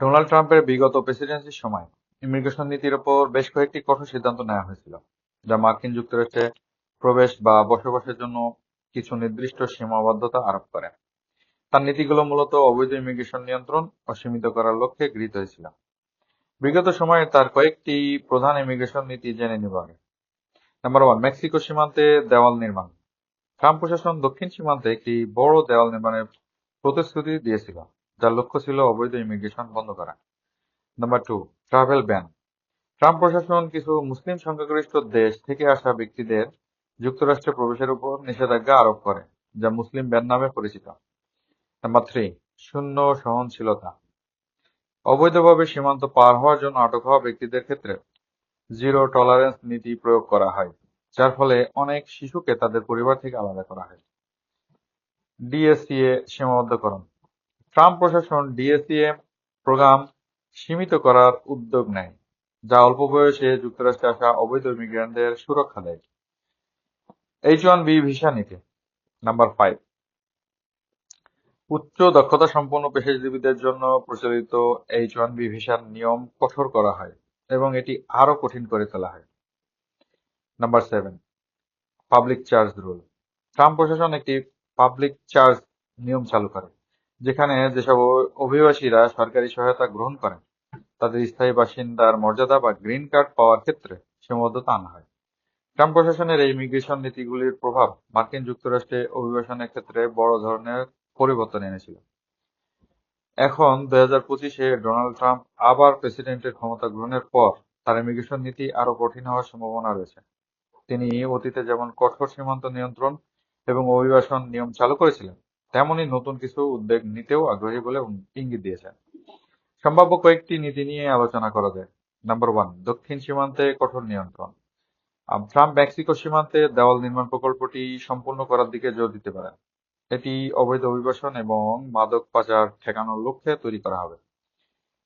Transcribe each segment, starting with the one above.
Donald ট্রাম্পের বিগত প্রেসিডেন্সির সময় ইমিগ্রেশন নীতির ওপর বেশ কয়েকটি কঠোর সিদ্ধান্ত নেওয়া হয়েছিল, যা মার্কিন যুক্তরাষ্ট্রে প্রবেশ বা বসবাসের জন্য কিছু নির্দিষ্ট সীমাবদ্ধতা আরোপ করে। তার নীতিগুলো মূলত অবৈধ ইমিগ্রেশন নিয়ন্ত্রণ ও সীমিত করার লক্ষ্যে গৃহীত হয়েছিল। বিগত সময়ে তার কয়েকটি প্রধান ইমিগ্রেশন নীতি জেনে নিব আগে। নাম্বার ওয়ান, মেক্সিকো সীমান্তে দেওয়াল নির্মাণ। ট্রাম্প প্রশাসন দক্ষিণ সীমান্তে একটি বড় দেওয়াল নির্মাণের প্রতিশ্রুতি দিয়েছিল। যার লক্ষ্য ছিল অবৈধ ইমিগ্রেশন বন্ধ করা। Number two travel ban Trump প্রশাসন কিছু মুসলিম সংখ্যাগরিষ্ঠ দেশ থেকে আসা ব্যক্তিদের যুক্তরাষ্ট্রে প্রবেশের উপর নিষেধাজ্ঞা আরোপ করে, যা মুসলিম ব্যান নামে পরিচিত। নাম্বার থ্রি শূন্য সহনশীলতা। অবৈধভাবে সীমান্ত পার হওয়ার জন্য আটক হওয়া ব্যক্তিদের ক্ষেত্রে জিরো টলারেন্স নীতি প্রয়োগ করা হয়, যার ফলে অনেক শিশুকে তাদের পরিবার থেকে আলাদা করা হয়। ডিএসসিএ সীমাবদ্ধকরণ। ট্রাম্প প্রশাসন ডিএসসিএ প্রোগ্রাম সীমিত করার উদ্যোগ নেয়, যা অল্প বয়সে যুক্তরাষ্ট্রে আসা অবৈধ ইমিগ্রেন্টদের সুরক্ষা দেয়। এইচ ওয়ান বি ভিসা নীতি, নাম্বার ফাইভ উচ্চ দক্ষতা সম্পন্ন পেশাজীবীদের জন্য প্রচলিত এইচ ওয়ান বি ভিসার নিয়ম কঠোর করা হয় এবং এটি আরও কঠিন করে তোলা হয়। Number seven public charge rule Trump প্রশাসন একটি পাবলিক চার্জ নিয়ম চালু করে। যেখানে যেসব অভিবাসীরা সরকারি সহায়তা গ্রহণ করেন, তাদের স্থায়ী বাসিন্দার মর্যাদা বা গ্রিন কার্ড পাওয়ার ক্ষেত্রে সীমাবদ্ধতা আনা হয়। ট্রাম্প প্রশাসনের এই ইমিগ্রেশন নীতিগুলির প্রভাব মার্কিন যুক্তরাষ্ট্রে অভিবাসনের ক্ষেত্রে বড় ধরনের পরিবর্তন এনেছিল। এখন দুই হাজার পঁচিশে ডোনাল্ড ট্রাম্প আবার প্রেসিডেন্টের ক্ষমতা গ্রহণের পর তার ইমিগ্রেশন নীতি আরও কঠিন হওয়ার সম্ভাবনা রয়েছে। তিনি অতীতে যেমন কঠোর সীমান্ত নিয়ন্ত্রণ এবং অভিবাসন নিয়ম চালু করেছিলেন তেমনি নতুন কিছু উদ্যোগ নিতেও আগ্রহী বলে ইঙ্গিত দিয়েছেন। সম্ভাব্য কয়েকটি নীতি নিয়ে আলোচনা করা যায়। নাম্বার ওয়ান দক্ষিণ সীমান্তে কঠোর নিয়ন্ত্রণ। ট্রাম্প মেক্সিকো সীমান্তে দেওয়াল নির্মাণ প্রকল্পটি সম্পূর্ণ করার দিকে জোর দিতে পারেন। এটি অবৈধ অভিবাসন এবং মাদক পাচার ঠেকানোর লক্ষ্যে তৈরি করা হবে।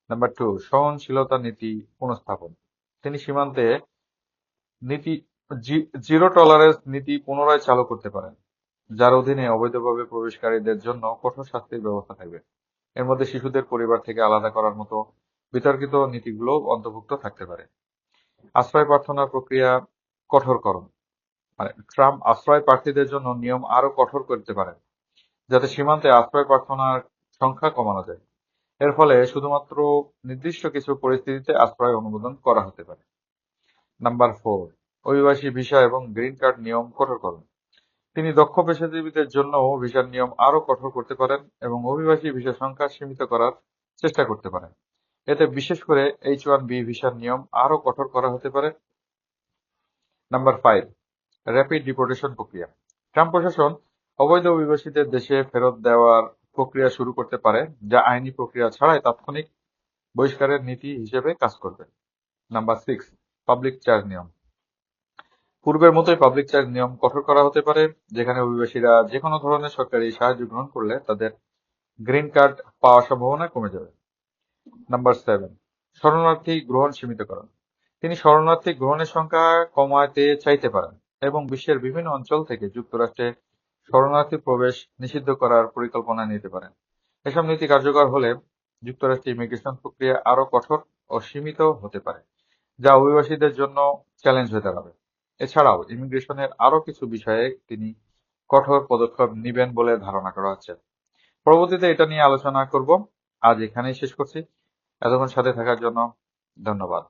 নাম্বার টু সহনশীলতা নীতি পুনঃস্থাপন। তিনি সীমান্তে নীতি জিরো টলারেন্স নীতি পুনরায় চালু করতে পারেন। যার অধীনে অবৈধভাবে প্রবেশকারীদের জন্য কঠোর শাস্তির ব্যবস্থা থাকবে। এর মধ্যে শিশুদের পরিবার থেকে আলাদা করার মতো বিতর্কিত নীতিগুলো অন্তর্ভুক্ত থাকতে পারে। আশ্রয় প্রার্থনার প্রক্রিয়া কঠোরকরণ। মানে ট্রাম্প আশ্রয় প্রার্থীদের জন্য নিয়ম আরও কঠোর করতে পারেন, যাতে সীমান্তে আশ্রয় প্রার্থনার সংখ্যা কমানো যায়। এর ফলে শুধুমাত্র নির্দিষ্ট কিছু পরিস্থিতিতে আশ্রয় অনুমোদন করা হতে পারে। নাম্বার ফোর, অভিবাসী ভিসা এবং গ্রিন কার্ড নিয়ম কঠোর করুন তিনি দক্ষ পেশাজীবীদের জন্য ভিসার নিয়ম আরও কঠোর করতে পারেন এবং অভিবাসী ভিসা সংখ্যা সীমিত করার চেষ্টা করতে পারেন। এতে বিশেষ করে এইচ ওয়ান বি ভিসার নিয়ম আরও কঠোর করা হতে পারে। নাম্বার ফাইভ র্যাপিড ডিপোর্টেশন প্রক্রিয়া। ট্রাম্প প্রশাসন অবৈধ অভিবাসীদের দেশে ফেরত দেওয়ার প্রক্রিয়া শুরু করতে পারে, যা আইনি প্রক্রিয়া ছাড়াই তাৎক্ষণিক বহিষ্কারের নীতি হিসেবে কাজ করবে। নাম্বার সিক্স পাবলিক চার্জ নিয়ম। পূর্বের মতোই পাবলিক চার্জ নিয়ম কঠোর করা হতে পারে, যেখানে অভিবাসীরা যে কোনো ধরনের সরকারি সাহায্য গ্রহণ করলে তাদের গ্রিন কার্ড পাওয়ার সম্ভাবনা কমে যাবে। নাম্বার সেভেন শরণার্থী গ্রহণ সীমিতকরণ। তিনি শরণার্থী গ্রহণের সংখ্যা কমাতে চাইতে পারেন এবং বিশ্বের বিভিন্ন অঞ্চল থেকে যুক্তরাষ্ট্রে শরণার্থী প্রবেশ নিষিদ্ধ করার পরিকল্পনা নিতে পারেন। এসব নীতি কার্যকর হলে যুক্তরাষ্ট্রে ইমিগ্রেশন প্রক্রিয়া আরও কঠোর ও সীমিত হতে পারে, যা অভিবাসীদের জন্য চ্যালেঞ্জ হয়ে দাঁড়াবে। এছাড়াও ইমিগ্রেশনের আরও কিছু বিষয়ে তিনি কঠোর পদক্ষেপ নেবেন বলে ধারণা করা হচ্ছে। পরবর্তীতে এটা নিয়ে আলোচনা করব। আজ এখানেই শেষ করছি। এতক্ষণ সাথে থাকার জন্য ধন্যবাদ।